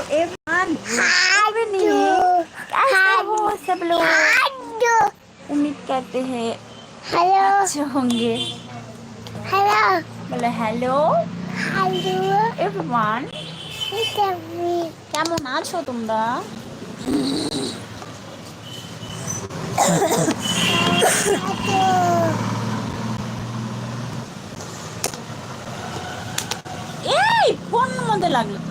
everyone. Good evening. कैसे हो सब लोग हेलो उम्मीद करते हैं हेलो अच्छे होंगे हेलो বলে হ্যালো हेलो এভরিওয়ান তুমি কেমন আছো তোমরা এই ফোন মধ্যে লাগলো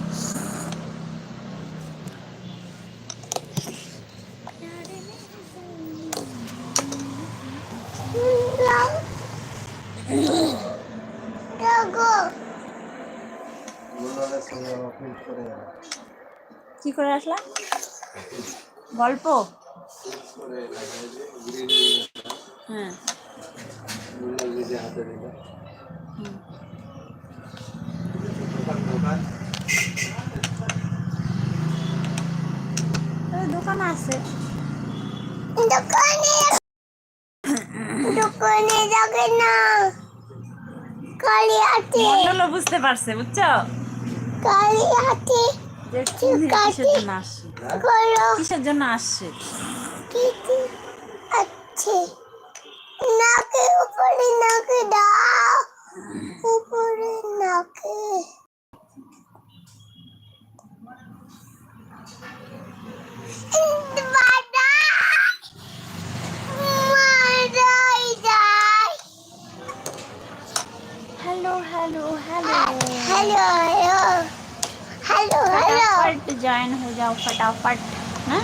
কি করে আসলা? গল্প? হ্যাঁ। দোকান আছে। দোকানে না। আছে। বুঝতে পারছে বুঝছ? কালি হাতে কিসের জন্য আসছে hello hello hello hello join हो जाओ फटाफट हाँ?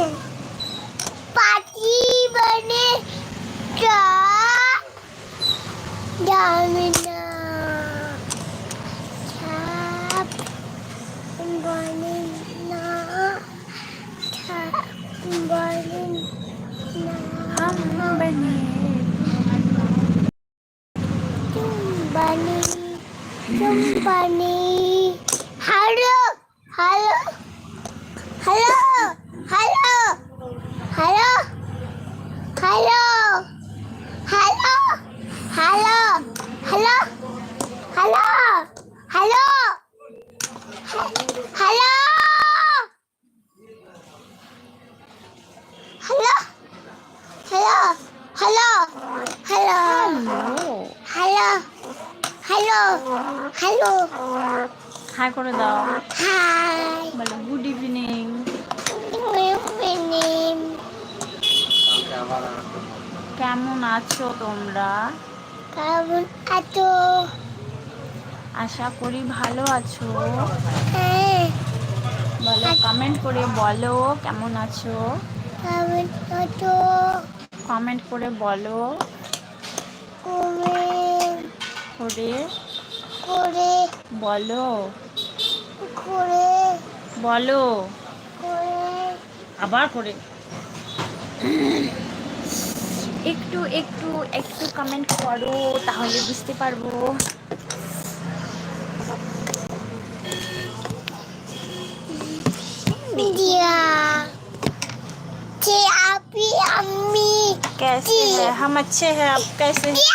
है? पार्टी बने क्या जामिना। हम बने। 할로 할로 할로 할로 할로 할로 할로 할로 할로 할로 할로 할로 할로 할로 할로 할로 হাই করে দাও। হাই বলো গুড ইভিনিং ইভিনিং কেমন আছো তোমরা? কেমন আছো? আশা করি ভালো আছো। হ্যাঁ। বলো কমেন্ট করে বলো কেমন আছো? কেমন আছো? কমেন্ট করে বলো। করে করে বলো। বলো করে আবার করে একটু একটু একটু কমেন্ট করো তাহলে বুঝতে পারবো दिया जे आपी अम्मी कैसे है हम अच्छे हैं आप कैसे हैं?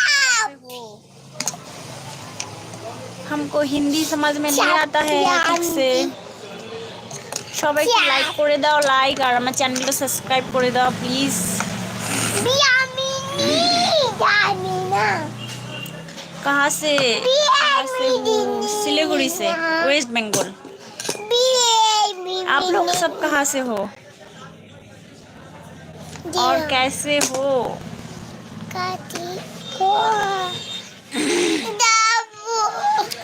हमको हिंदी समझ में नहीं आता है ठीक से সবাই একটু লাইক করে দাও লাইক আর আমার চ্যানেলটা সাবস্ক্রাইব করে দাও প্লিজ दिया मिनी जानी ना कहाँ से दिया कहाँ से हो मिनी सिलीगुड़ी से वेस्ट बंगाल दिया आप लोग सब कहाँ से हो और कैसे हो কাটি খোয়া দাবু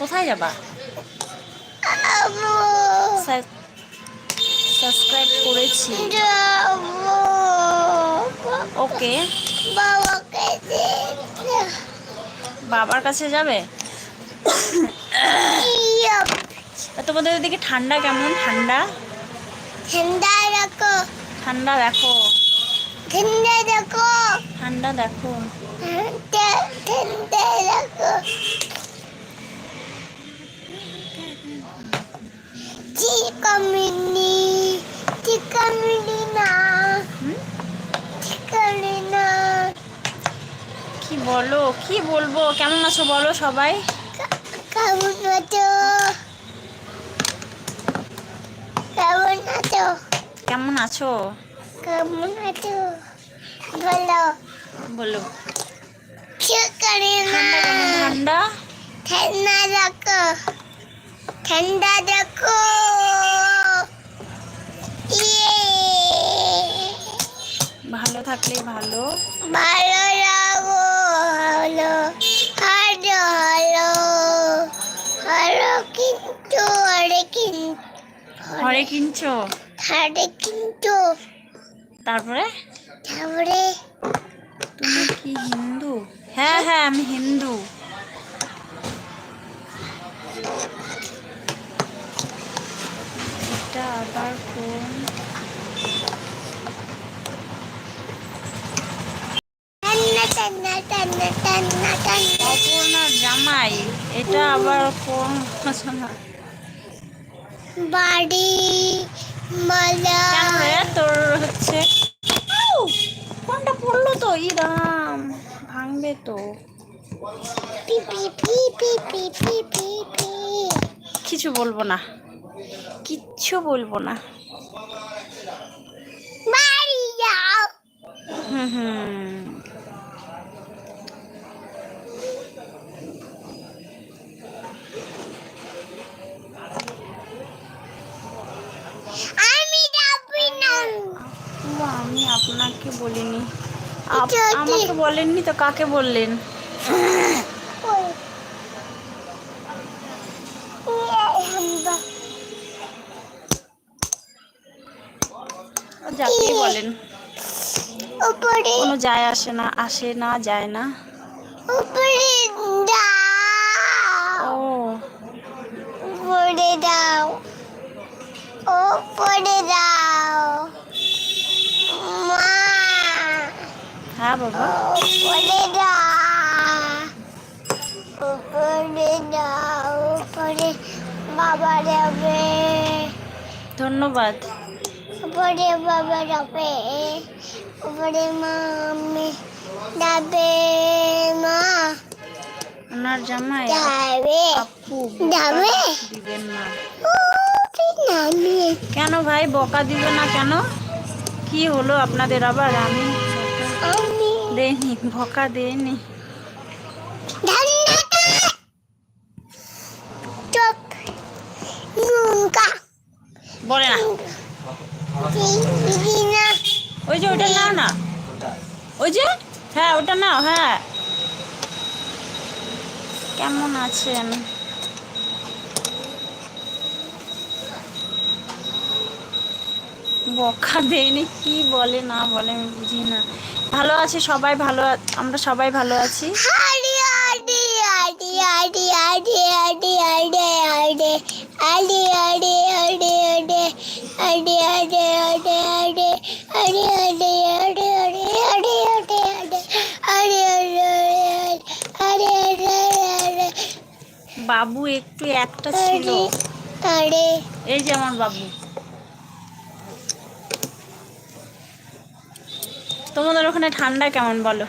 কোথায় যাবা? সাবস্ক্রাইব করেছি। ওকে। বাবার কাছে যাবে? তোমাদের ওদিকে ঠান্ডা কেমন? ঠান্ডা? ঠান্ডা রাখো। ঠান্ডা দেখো। ঠান্ডা রাখো। ঠান্ডা দেখো। ঠান্ডা ঠান্ডা না হুম? চিকামিনি কি বলো কি বলব? কেমন আছো বলো সবাই? কেমন আছো? কেমন আছো? কেমন আছো? কেমন আছো? বলো। করে না ঠান্ডা? ঠান্ডা রাখো। ঠান্ডা রাখো ইয়ে। ভালো থাকলে ভালো। ভালো লাগো হলো ভালো হলো হলো কিন্তু হরে কিন্তু। ঘরে কিনছো? হরে কিন্তু। তারপরে? তারপরে? তুমি কি হিন্দু? হ্যাঁ হ্যাঁ আমি হিন্দু। এটা আবার কোন? জামাই এটা আবার কোন? বাড়ি মালা। তোর হচ্ছে? কোনটা পড়ল তো? ইরাম ভাঙবে তো। কিছু বলব না। কিচ্ছু বলব না। আমি আপনাকে বলিনি। আমাকে বলেননি তো কাকে বললেন? ও যাকেই বলেন। উপরে কোনো যায় আসে না আসে না যায় না। উপরে দাও। ও। উপরে দাও। উপরে দাও। মা। হ্যাঁ বাবা। উপরে দাও। উপরে দাও। উপরে বাবা যাবে ধন্যবাদ। উপরে বাবা যাবে উপরে মামি যাবে মা ওনার জামাই যাবে আপু যাবে? দিবেন না কেন ভাই বকা দিবে না কেন? কি হলো আপনাদের আবার? আমি আমি দেইনি বকা দেয়নি ঠান্ডাটা চোখ নুনকা বলে না দিদি না ওই যে ওটা নাও না ওই যে হ্যাঁ ওটা নাও হ্যাঁ কেমন আছেন বকা দেয়নি কি বলে না বলে আমি বুঝি না ভালো আছে সবাই ভালো আমরা সবাই ভালো আছি হাড়ি হাড়ি বাবু একটু একটা ছিল। এই যে আমার বাবু। তোমাদের ওখানে ঠান্ডা কেমন বলো?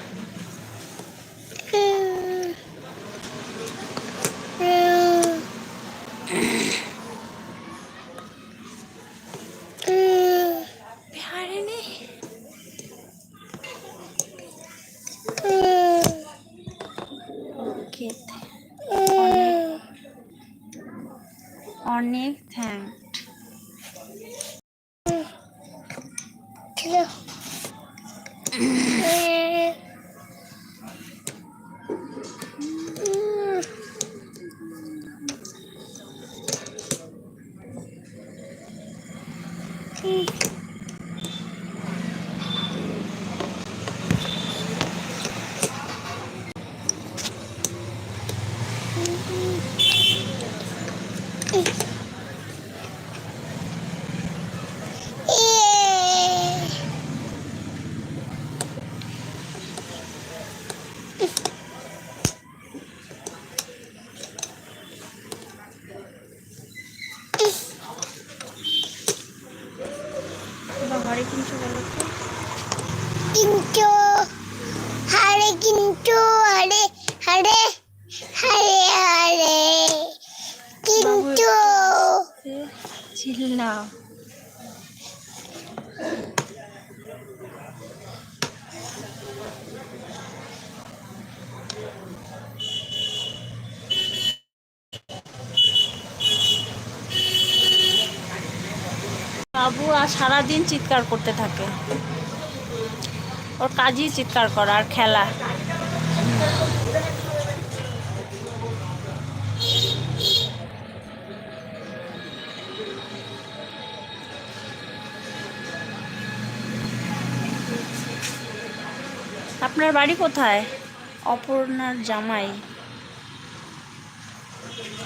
বাবু আর সারাদিন চিৎকার করতে থাকে। ওর কাজই চিৎকার করা আর খেলা। আপনার বাড়ি কোথায়? অপর্ণার জামাই।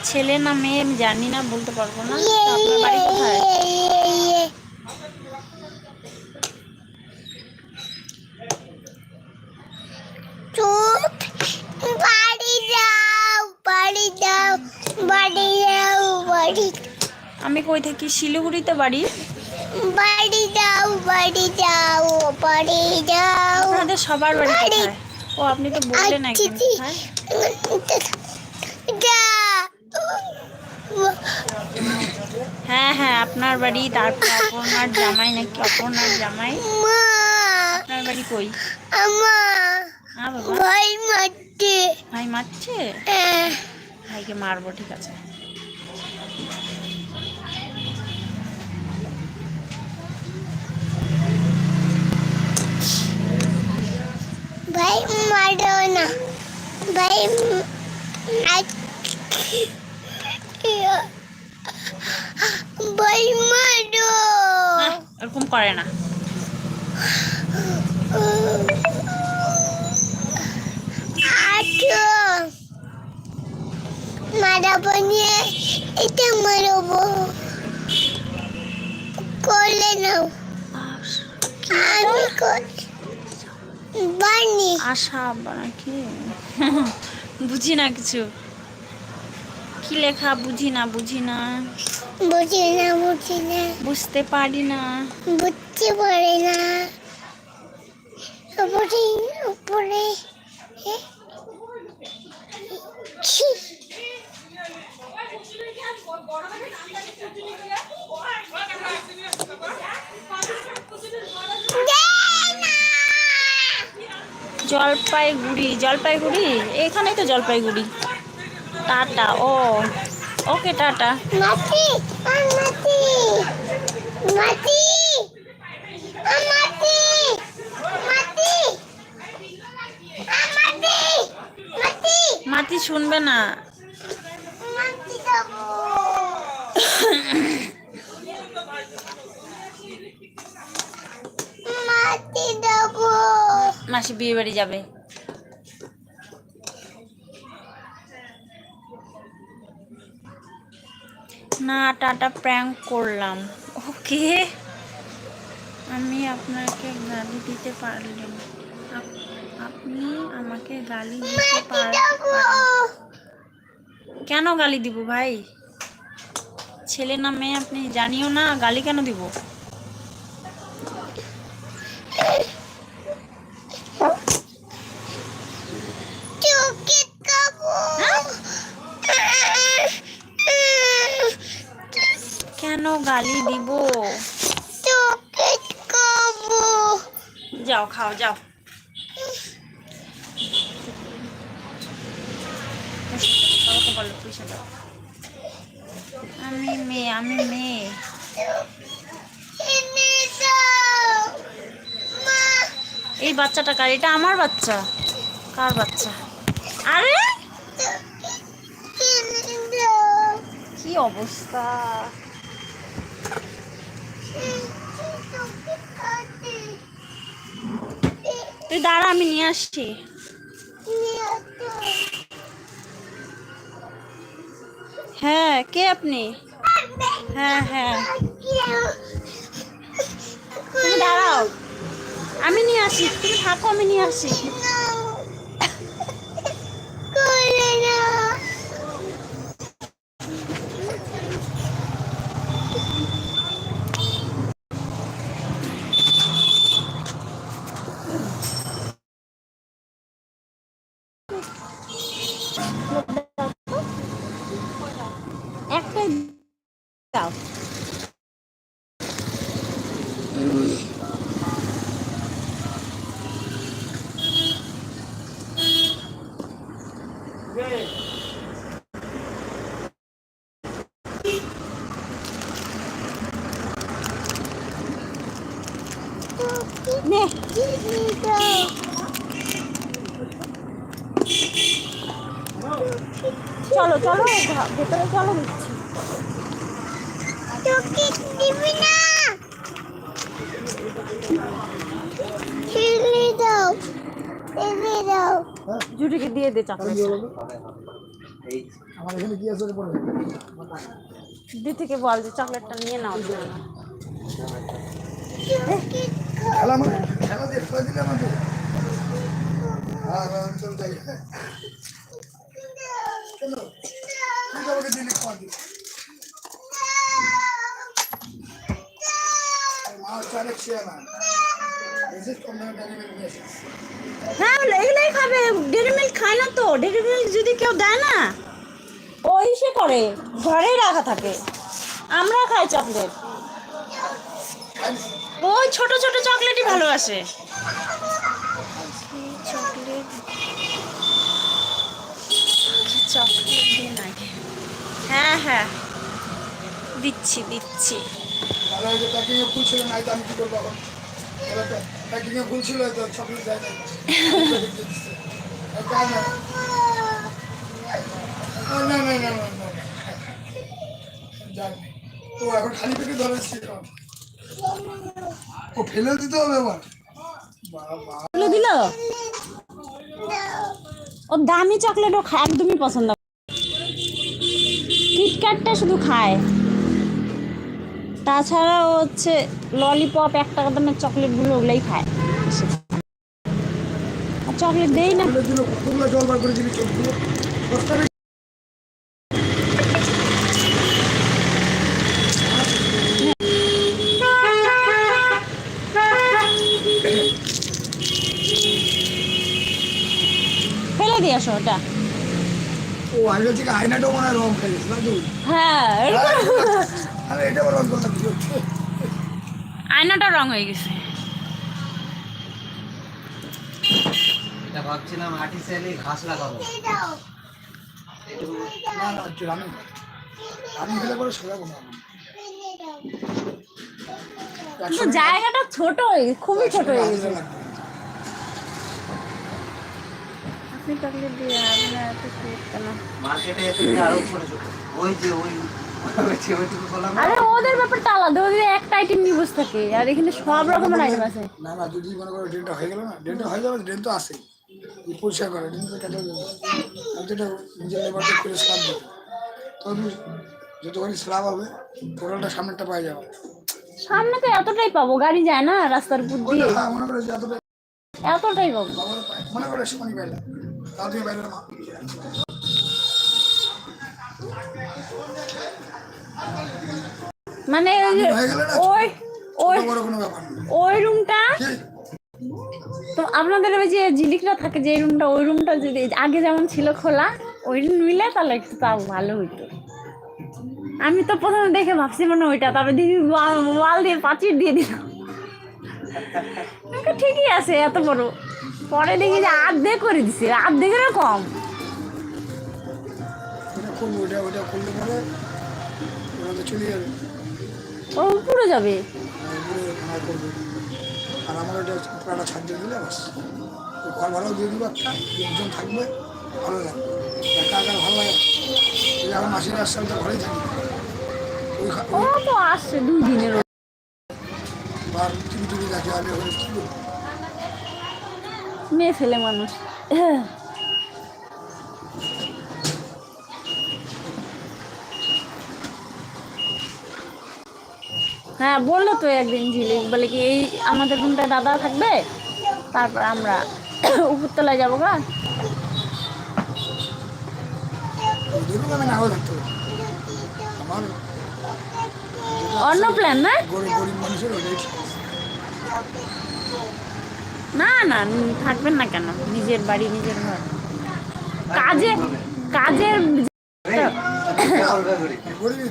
ছেলে না মেয়ে আমি জানি না বলতে পারব না। আপনার বাড়ি কোথায়? আমি কই থাকি? শিলিগুড়িতে বাড়ি? বাড়ি যাও বাড়ি যাও বাড়ি যাও। আপনাদের সবার বাড়ি। কোথায়? ও আপনি তো বললেন আচ্ছা, যা হ্যাঁ হ্যাঁ আপনার বাড়ি তারপর অপর্ণার জামাই নাকি অপর্ণার জামাই? আপনার বাড়ি কই? হ্যাঁ ভাই মারতে ভাই মারছে? ভাইকে মারবো ঠিক আছে। ভাই মারো না। ভাই হ্যাঁ, এরকম করে না। মারাবো নিয়ে এটা মারবো। করলে নাও। আমি কর বানি। আশা আব্বা নাকি? বুঝি না কিছু। কি লেখা? বুঝি না বুঝি না। বুঝি না বুঝি না। বুঝতে পারি না। বুঝতে পারে না। উপরে উপরে! জলপাইগুড়ি জলপাইগুড়ি? এখানেই তো জলপাইগুড়ি। টাটা ও। Okay tata. মাটি মাটি মাটি মাটি মাটি মাটি মাটি মাতি শুনবে না। মাটি দেবো মাটি দেবো মাসি বিয়ে বাড়ি যাবে। না, টাটা প্র্যাঙ্ক করলাম। ওকে? আমি আপনাকে গালি দিতে পারলাম। আপনি আমাকে গালি দিতে মাটি পার- কেন গালি দিব ভাই? ছেলে না মেয়ে আপনি জানিও না, গালি কেন দিব? গালি দিব। যাও খাও যাও। বলো পয়সা দাও আমি মেয়ে। আমি মেয়ে এই বাচ্চাটা কার? এটা আমার বাচ্চা। কার বাচ্চা? আরে! কি অবস্থা? তুই দাঁড়া, আমি নিয়ে আসছি। হ্যাঁ কে আপনি? হ্যাঁ হ্যাঁ। তুমি দাঁড়াও। আমি নিয়ে আসি, তুমি থাকো, আমি নিয়ে আসি। নে। চলো চলো ভেতরে চলো। দিচ্ছি চকলেট দিবি না। ছিলি দাও ছিলি দাও। জুটিকে দিয়ে দে চকলেট। আমার এখানে কি আছে পড়ে দি থেকে বল যে চকলেটটা নিয়ে নাও। মানে? হ্যাঁ। হ্যাঁ খাবে। মিল্ক না তো। মিল্ক যদি কেউ দেয় না ওই সে করে। ঘরেই রাখা থাকে। আমরা খাই চকলেট। ওই ছোট ছোট চকলেটই ভালোবাসে চকলেট চকলেট দিন আগে হ্যাঁ হ্যাঁ। দিচ্ছি দিচ্ছি। না না না না ও এখন খালি পেটে ধরেছি ও ফেলে দিতে হবে এগুলো দিল? ও দামি চকলেট ও একদমই পছন্দ কিটক্যাটটা শুধু খায়। তাছাড়া ও হচ্ছে ললিপপ এক টাকা দামের চকলেটগুলো ওগুলোই খায়। আর চকলেট দেই না ফেলে দিল কতগুলো জল বার করে দিলি চোখগুলো দশটা বেশি ফেলে দিয়ে আসো ওটা ও আগে থেকে আয়নাটাও মনে হয় রং খেয়েছে না হ্যাঁ আরে এটা রং আয়নাটা রং হয়ে গেছে। এটা ভাবছিলাম ঘাস লাগাবো। না না পরে জায়গাটা ছোট হয়ে গেছে খুবই ছোট হয়ে গেছে। আপনি চকলেট দিয়ে আপনার এত sweet কেন? মার্কেটে এসে আরও ছোট ছোট ওই যে ওই ওই যে ওইটুকু বললাম। না? আরে ওদের ব্যাপারটা আলাদা ওদের একটা আইটেম নিয়ে বসে থাকে আর এখানে সব রকমের আইটেম আছে। না না যদি মনে করো ড্রেনটা হয়ে গেল না ড্রেনটা হয়ে যাবে ড্রেন তো আসে পরিষ্কার করে ড্রেন তো কেটে যাবে আমি তো এটা নিজের লেবারটা করে স্ল্যাব দেবো। তবে যতখানি স্ল্যাব হবে টোটালটা সামনেরটা পাই যাবে। সামনে তো এতটাই পাবো গাড়ি যায় না রাস্তার উপর দিয়ে। এতটাই পাবো। মনে করে সেখানে পাইলে মা মানে ওই ওই ওই রুমটা? তো আপনাদের ওই যে ঝিলিকরা থাকে যে রুমটা ওই রুমটা যদি আগে যেমন ছিল খোলা ওই রুম মিলে তাহলে একটু তাও ভালো হইতো। আমি তো প্রথমে দেখে ভাবছি মানে ওইটা তারপরে দিদি ওয়াল দিয়ে পাঁচির দিয়ে দিল ঠিকই আছে এত বড়। পরে দেখি যে আর্ধেক করে দিছে আর্ধেকেরও কম। ও পুরো যাবে। আর করবে। আর আমার ওটা পুরাটা ছাদ দিয়ে দিলে বাস। ঘর ভাড়াও দিয়ে দিব একটা লোকজন থাকবে ভালো লাগবে। একা একা ভালো লাগে? আমার মাসির আসছে আমি তো ঘরেই থাকি। ও তো আসছে দুই দিনের বার টিভি টিভি দেখে আমি ওখানে মেয়ে ছেলে মানুষ। হ্যাঁ বলল তো একদিন ঝিলিক, বলে কি এই আমাদের রুমটা দাদা থাকবে? তারপর আমরা উপরতলায় যাব গা। অন্য প্ল্যান না গরিব গরিব মানুষের ওটাই ঠিক আছে। না না, থাকবেন না কেন নিজের বাড়ি, নিজের ঘর কাজে, কাজের করে।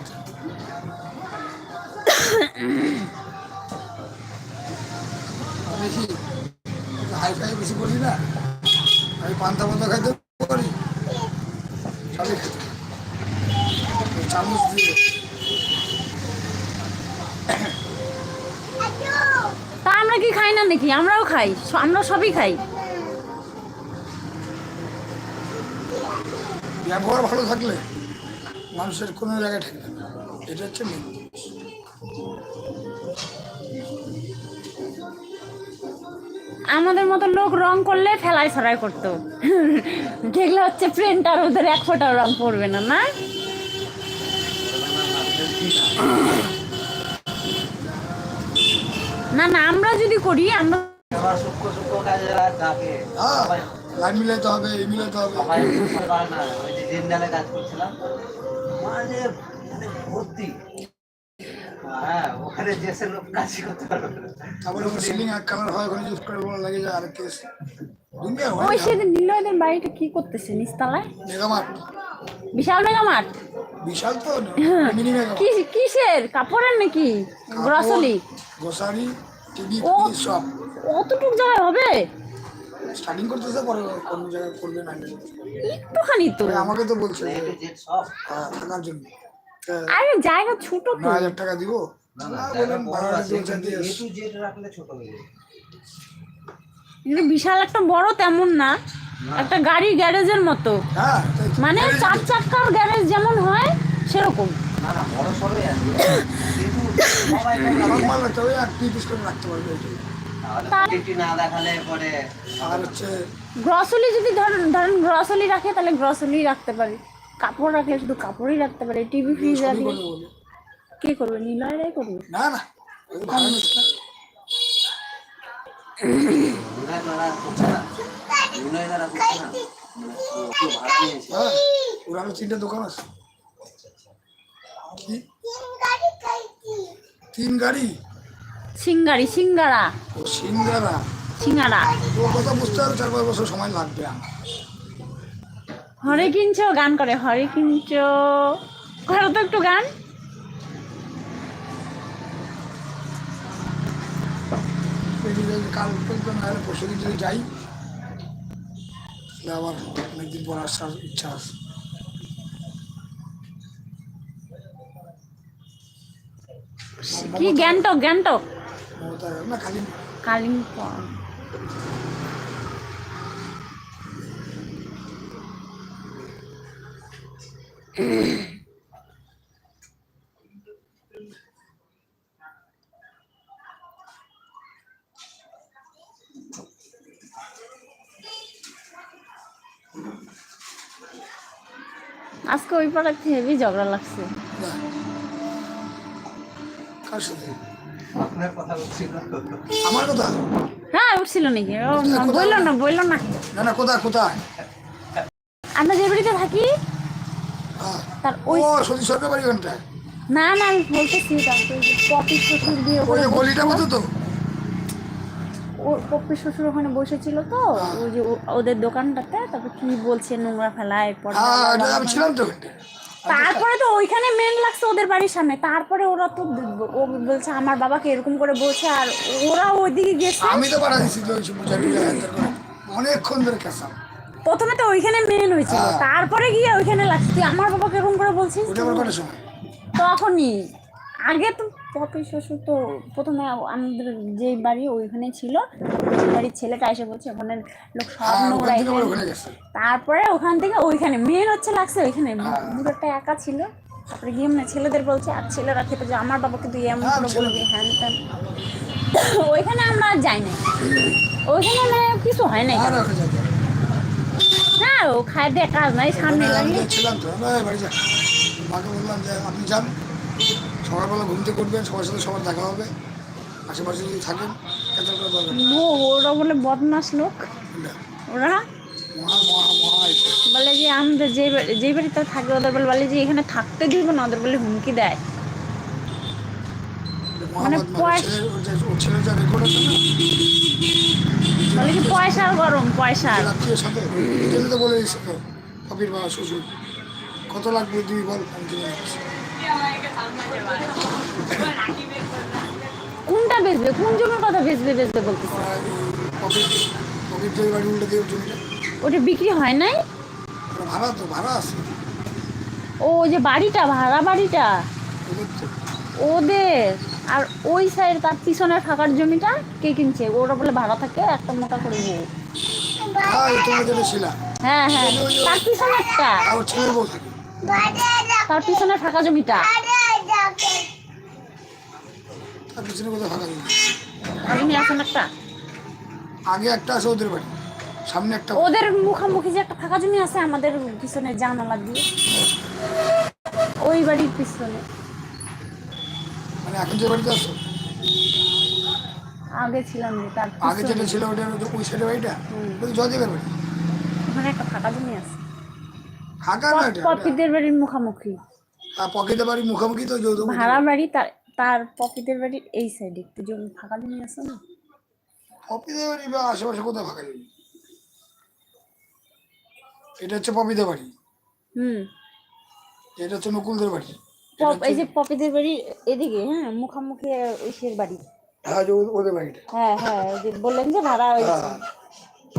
আমি করি পান্তা পান্তা খাইতে ওই চামচ দিয়ে তা আমরা কি খাই না নাকি আমরাও খাই। আমরা সবই খাই। ব্যবহার ভালো থাকলে মানুষের কোনো জায়গায় ঠেকবে না। এটা হচ্ছে মেন আমাদের মতো লোক রং করলে ফেলাই ফেলাই করতো। যেগুলো হচ্ছে প্রিন্টার ওদের এক ফোঁটাও রং পড়বে না না? না না আমরা যদি করি আমরা হ্যাঁ লাইন মিলাইতে হবে এই মিলাইতে হবে। কাজ করছিলাম। মানে মানে ভর্তি। হ্যাঁ ওখানে যে লোক কাজ করতে পারবে তারপরে সিলিং এক কালার হয় ওখানে ইউজ করে বলা লাগে যায় আরেক কেস ওই সেদিন নিলয়দের বাড়িটা কি করতেছে নিচতলায়? মেগামার্ট। বিশাল বিশাল তো মিনি মেগামার্ট। কিসের? কাপড়ের নাকি? গ্রসলি গ্রসারি টিভি ও। সব অতটুক জায়গায় হবে? স্টার্টিং করতেছে পরে কোন জায়গায় করবে না একটুখানি তো। আমাকে তো বলছে হ্যাঁ, থাকার জন্য। আরে জায়গা ছোট তো। হাজার টাকা দিব? হয়ে বিশাল একটা বড় তেমন না একটা গাড়ি গ্যারেজের মতো। হ্যাঁ। মানে চার চাকার গ্যারেজ যেমন হয় সেরকম। গ্রসলি যদি ধরেন ধরেন গ্রসলি রাখে তাহলে গ্রসলি রাখতে পারি। কাপড় রাখলে শুধু কাপড়ই রাখতে পারে টিভি ফ্রিজ রাখলে করবে কে করবে? নিলয়রাই করবে? না না। ওর তিনটে দোকান আছে কি? তিন গাড়ি সিঙ্গারি? সিঙ্গারা ও সিঙ্গারা। সিঙ্গারা। তোর কথা বুঝতে হবে চার পাঁচ বছর সময় লাগবে আমার। হরে কিনছো গান করে হরে কিনছো করো তো একটু গান। কাল পর্যন্ত না পরশু দিন যদি যাই আবার অনেকদিন পর আসার ইচ্ছা আছে। কি গ্যাংটক গ্যাংটক। কালিম্পং। আজকে ওই পাড়ার হেভি ঝগড়া লাগছে। কার সাথে? আপনার কথা বলছি আমার কথা? হ্যাঁ উঠছিল নাকি? বলল না বলল না। না না কোথায় কোথায়? আমরা যে বাড়িতে থাকি হ্যাঁ। তার ও সতী সরকার বাড়ি ওখানটায়? না না আমি বলতেছি তারপরে পপি শ্বশুর দিয়ে ওই ওখানে মতো তো? ও পপি শ্বশুর ওখানে বসেছিল তো ওই যে ওদের দোকানটাতে তারপর কি বলছে নোংরা ফেলায় পর্দা হ্যাঁ আমি ছিলাম তো তারপরে তো ওইখানে মেন লাগছে ওদের বাড়ির সামনে। তারপরে ওরা তো ও বলছে আমার বাবাকে এরকম করে বলছে আর ওরা ওইদিকে গেছে। আমি তো বাড়া দিছি। অনেকক্ষণ ধরে কেসাম প্রথমে তো ওইখানে মেন হয়েছিল হ্যাঁ। তারপরে গিয়ে ওইখানে লাগছে। তুই আমার বাবাকে এরকম করে বলছিস তখনই। আগে তো পপি শ্বশুর তো প্রথমে আমাদের যে বাড়ি ওইখানে ছিল বাড়ির ছেলেটা এসে বলছে ওখানে লোক সব হ্যাঁ নোংরা তারপরে ওখান থেকে ওইখানে মেন হচ্ছে লাগছে ওইখানে। বুড়োটা একা ছিল। তারপরে গিয়ে মানে ছেলেদের বলছে আর ছেলেরা খেতে যে আমার বাবাকে তুই এমন হ্যাঁ, করে বলবি? হ্যান ত্যান ওইখানে আমরা আর যাই না ওইখানে মানে কিছু হয় না আর হ্যাঁ ও খায় দিয়ে কাজ নাই সামনে লাগে ছিলাম তো বাড়ি মাকে বললাম যে আপনি যান। সকালবেলা ঘুমতে করবেন সবার সাথে সবার দেখা হবে। আশেপাশে যদি থাকেন। ও ওরা বলে বদমাস লোক। ওরা? বলে যে আমাদের যে যে বাড়িতে থাকে ওদের বলে বলে যে এখানে থাকতে দিব না। ওদের বলে হুমকি দেয়। মানে পয়সা- বলে কি পয়সার গরম তো কপির বাবা শ্বশুর। কত লাগবে তুই বল আমি কোনটা বেচবে? কোন জমির কথা বেচবে বেচবে বলতেছে? ওটা বিক্রি হয় নাই? ভাড়া তো ভাড়া আছে ও যে বাড়িটা ভাড়া বাড়িটা? ওদের? আর ওই সাইড তার পিছনের ফাঁকার জমিটা কে কিনছে? ওরা বলে ভাড়া থাকে একটা মোটা করে বউ হ্যাঁ হ্যাঁ। হ্যাঁ তার পিছনেরটা তার পিছনের ফাঁকা জমিটা। তার পিছনে ফাঁকা নেই জমি? আছে একটা? আগে একটা আছে ওদের বাড়ি। সামনে একটা ওদের মুখামুখি যে একটা ফাঁকা জমি আছে আমাদের পিছনে জানালা দিয়ে। ওই বাড়ির পিছনে। মানে এখন যে বাড়িতে আগে ছিলাম যে তার আগে যেটা ছিল ওটা ওই সাইডে বাড়িটা? হুম। ওই জয়দেবের বাড়ি। ওখানে একটা ফাঁকা জমি আছে। বাড়ির মুখামুখি। আর পকেটে বাড়ি মুখোমুখি তো যৌথ ভাড়া বাড়ি তার তার পপিদের বাড়ির এই সাইডে একটু জমি ফাঁকা জমি আছে না? পপিদের বাড়ি বা আশেপাশে ফাঁকা নেই এটা হচ্ছে পপিদের বাড়ি। হুম। এটা হচ্ছে নকুলদের বাড়ি। এই যে পপিদের বাড়ির এদিকে হ্যাঁ মুখামুখি ওইসের বাড়ি। হ্যাঁ ওদের বাড়িটা। হ্যাঁ হ্যাঁ বললেন যে ভাড়া হয়েছে হ্যাঁ।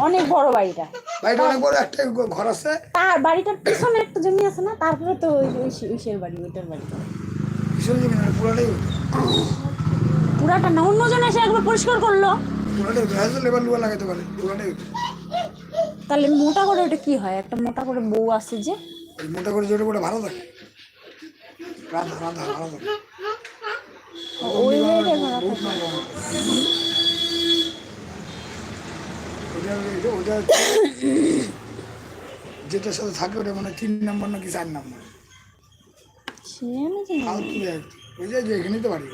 অনেক বড় বাড়িটা। বাড়িটা অনেক বড় একটা ঘর আছে। তার বাড়িটার পিছনে একটা জমি আছে না তারপরে তো ওই ওই ওইসের বাড়ি ওইটার বাড়ি। ভীষণ জমি না পুরাটাই পুরাটা না অন্যজন এসে একবার পরিষ্কার করল। পুরাটাই লেবার লুয়া পারে পুরাটাই তাহলে মোটা করে ওটা কি হয়? একটা মোটা করে বউ আছে যে। মোটা করে জোরে করে ভালো থাকে রাধা রাধা ভালো থাকে। ওই ওটা যেটার সাথে থাকে ওটা মানে তিন নম্বর নাকি চার নম্বর। ফালতু এক। ওই যে যে এখানেই তো বাড়ি।